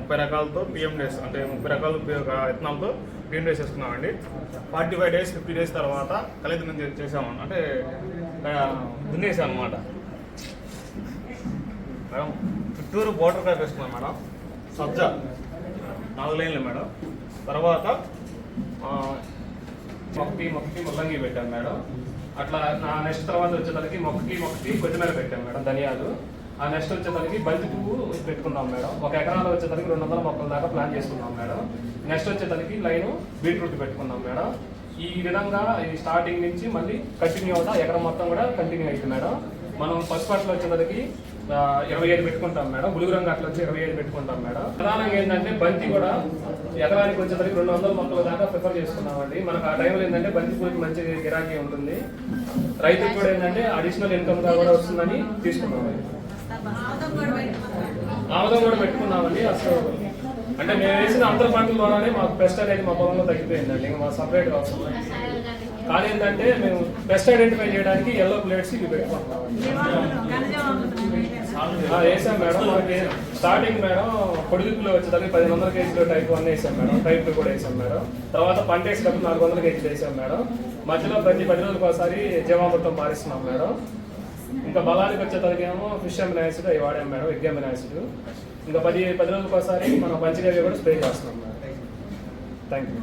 ముప్పై రకాలతో PM days అంటే ముప్పై రకాల విత్తనాలతో PM days వేసుకున్నామండి forty five days fifty days తర్వాత కలిదినం చేసాము. అంటే దున్నేసాం అనమాట మేడం చుట్టూరు బోర్డర్ క్రాప్ వేసుకున్నాం మేడం. సబ్జా నాలుగు లైన్లు మేడం. తర్వాత ఆ, మొక్కకి మొక్కకి ముల్లంగి పెట్టాం మేడం. అట్లా నా నెక్స్ట్ తర్వాత వచ్చేసరికి మొక్కకి మొక్కకి కొత్తిమీర పెట్టాం మేడం ధనియాలు. ఆ నెక్స్ట్ వచ్చేసరికి బంతి పువ్వు పెట్టుకున్నాం మేడం. ఒక ఎకరాలో వచ్చేసరికి రెండు వందల మొక్కల దాకా ప్లాన్ చేసుకున్నాం మేడం. నెక్స్ట్ వచ్చేసరికి లైన్ బీట్రూట్ పెట్టుకున్నాం మేడం. ఈ విధంగా ఈ స్టార్టింగ్ నుంచి మళ్ళీ కంటిన్యూ అవుతా ఎకరం మొత్తం కూడా కంటిన్యూ అయింది మేడం. మనం ఫస్ట్ పార్ట్లో వచ్చేసరికి ఇరవై ఐదు పెట్టుకుంటాం మేడం. బులుగు రంగు అట్లా వచ్చి ఇరవై ఐదు పెట్టుకుంటాం మేడం. ప్రధానంగా ఏంటంటే బంతి కూడా ఎకరానికి వచ్చేసరికి రెండు వందల మొక్కల దాకా ప్రిఫర్ చేసుకున్నామండి. మనకు ఆ టైంలో ఏంటంటే బంతి పూలకి మంచి గిరాకీ ఉంటుంది. రైతుకు కూడా ఏంటంటే అడిషనల్ ఇన్కమ్గా కూడా వస్తుందని తీసుకున్నామండి. ఆముదం కూడా పెట్టుకున్నామండి అసలు అంటే మేము వేసిన అంతర పంటల ద్వారానే మాకు పెస్ట్ అనేది మా పొలంలో తగ్గిపోయిందండి ఇంకా మా సపరేట్ అవసరం కానీ ఏంటంటే మేము పెస్ట్ ఐడెంటిఫై చేయడానికి ఎల్లో ప్లేట్స్ ఇవి పెట్టుకుంటున్నాం వేసాం మేడం మనకి స్టార్టింగ్ మేడం పొడిదుక్కులో వచ్చేదానికి పది వందల కేజీలు టైప్ వన్ వేసాం మేడం టైప్ టూ కూడా వేసాం మేడం. తర్వాత పంట వేసేటప్పుడు నాలుగు వందల కేజీలు వేసాం మేడం. మధ్యలో ప్రతి పది రోజులకు ఒకసారి జీవామృతం పారిస్తున్నాం మేడం. ఇంకా బలానికి వచ్చేసరికి ఏమో ఫిష్ అమిన్ యాసిడ్ అవి వాడాం మేడం ఎగ్ అమిన్ ఇంకా పది పది రోజులకు ఒకసారి మనం పంచగవ్య కూడా స్ప్రే చేస్తున్నాం మేడం. Thank you